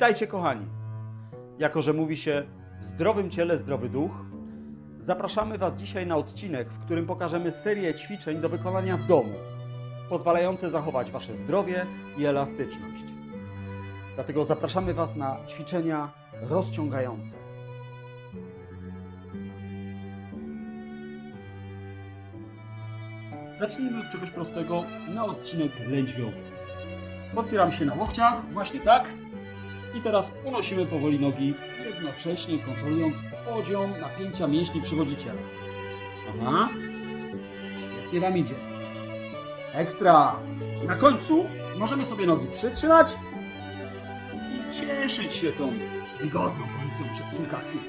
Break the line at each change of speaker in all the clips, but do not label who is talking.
Witajcie kochani. Jako, że mówi się w zdrowym ciele zdrowy duch, zapraszamy Was dzisiaj na odcinek, w którym pokażemy serię ćwiczeń do wykonania w domu, pozwalające zachować Wasze zdrowie i elastyczność. Dlatego zapraszamy Was na ćwiczenia rozciągające. Zacznijmy od czegoś prostego na odcinek lędźwiowy. Podpieramy się na łokciach, właśnie tak. I teraz unosimy powoli nogi, jednocześnie kontrolując poziom napięcia mięśni przywodziciela. Aha. Świetnie Wam idzie. Ekstra. Na końcu możemy sobie nogi przytrzymać i cieszyć się tą wygodną pozycją przez kilka chwil.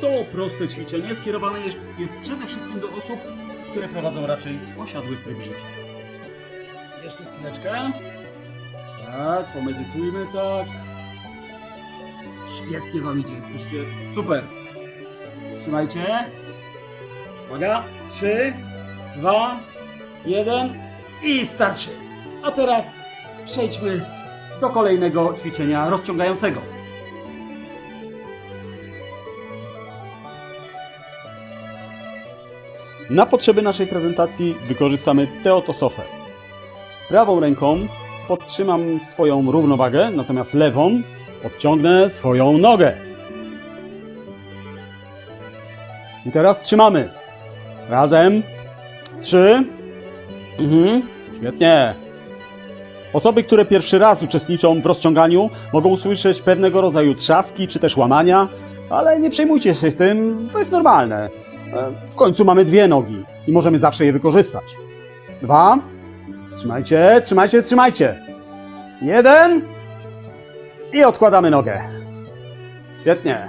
To proste ćwiczenie skierowane jest, jest przede wszystkim do osób, które prowadzą raczej osiadły tryb życia. Jeszcze chwileczkę. Tak, pomedytujmy tak. Świetnie Wam idzie, jesteście super. Trzymajcie. Uwaga. Trzy, dwa, jeden i starczy. A teraz przejdźmy do kolejnego ćwiczenia rozciągającego. Na potrzeby naszej prezentacji wykorzystamy tę oto sofę. Prawą ręką podtrzymam swoją równowagę, natomiast lewą podciągnę swoją nogę. I teraz trzymamy. Razem. Trzy. Mhm. Świetnie. Osoby, które pierwszy raz uczestniczą w rozciąganiu, mogą usłyszeć pewnego rodzaju trzaski czy też łamania, ale nie przejmujcie się tym, to jest normalne. E, W końcu mamy dwie nogi i możemy zawsze je wykorzystać. Dwa. Trzymajcie, trzymajcie, trzymajcie. Jeden. I odkładamy nogę. Świetnie.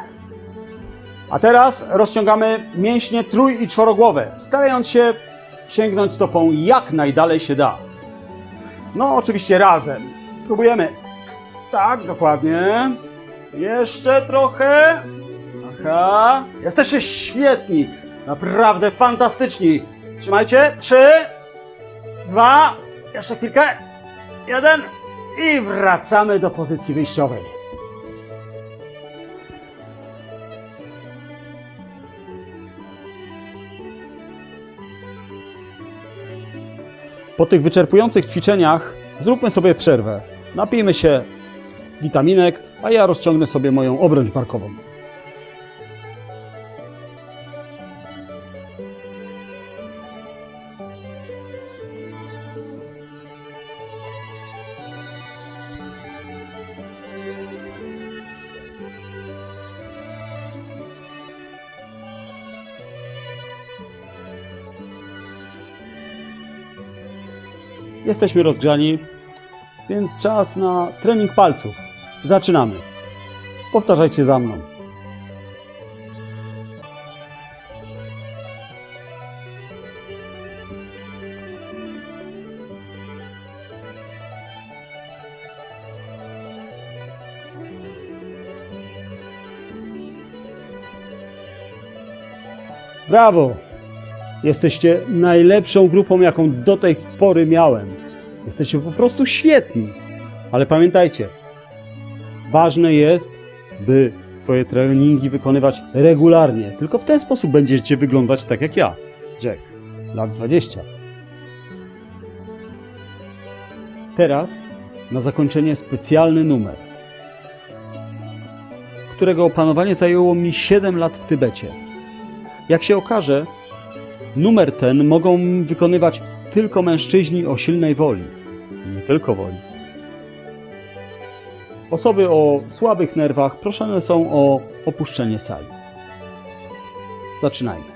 A teraz rozciągamy mięśnie trój- i czworogłowe, starając się sięgnąć stopą jak najdalej się da. No, oczywiście razem. Próbujemy. Tak, dokładnie. Jeszcze trochę. Aha. Jesteście świetni. Naprawdę fantastyczni. Trzymajcie. Trzy, dwa, jeszcze chwilkę. Jeden. I wracamy do pozycji wyjściowej. Po tych wyczerpujących ćwiczeniach zróbmy sobie przerwę. Napijmy się witaminek, a ja rozciągnę sobie moją obręcz barkową. Jesteśmy rozgrzani, więc czas na trening palców. Zaczynamy. Powtarzajcie za mną. Brawo! Jesteście najlepszą grupą, jaką do tej pory miałem. Jesteście po prostu świetni. Ale pamiętajcie, ważne jest, by swoje treningi wykonywać regularnie. Tylko w ten sposób będziecie wyglądać tak jak ja, Jack, lat 20. Teraz na zakończenie specjalny numer, którego opanowanie zajęło mi 7 lat w Tybecie. Jak się okaże, Numer ten mogą wykonywać tylko mężczyźni o silnej woli. Nie tylko woli. Osoby o słabych nerwach proszone są o opuszczenie sali. Zaczynajmy.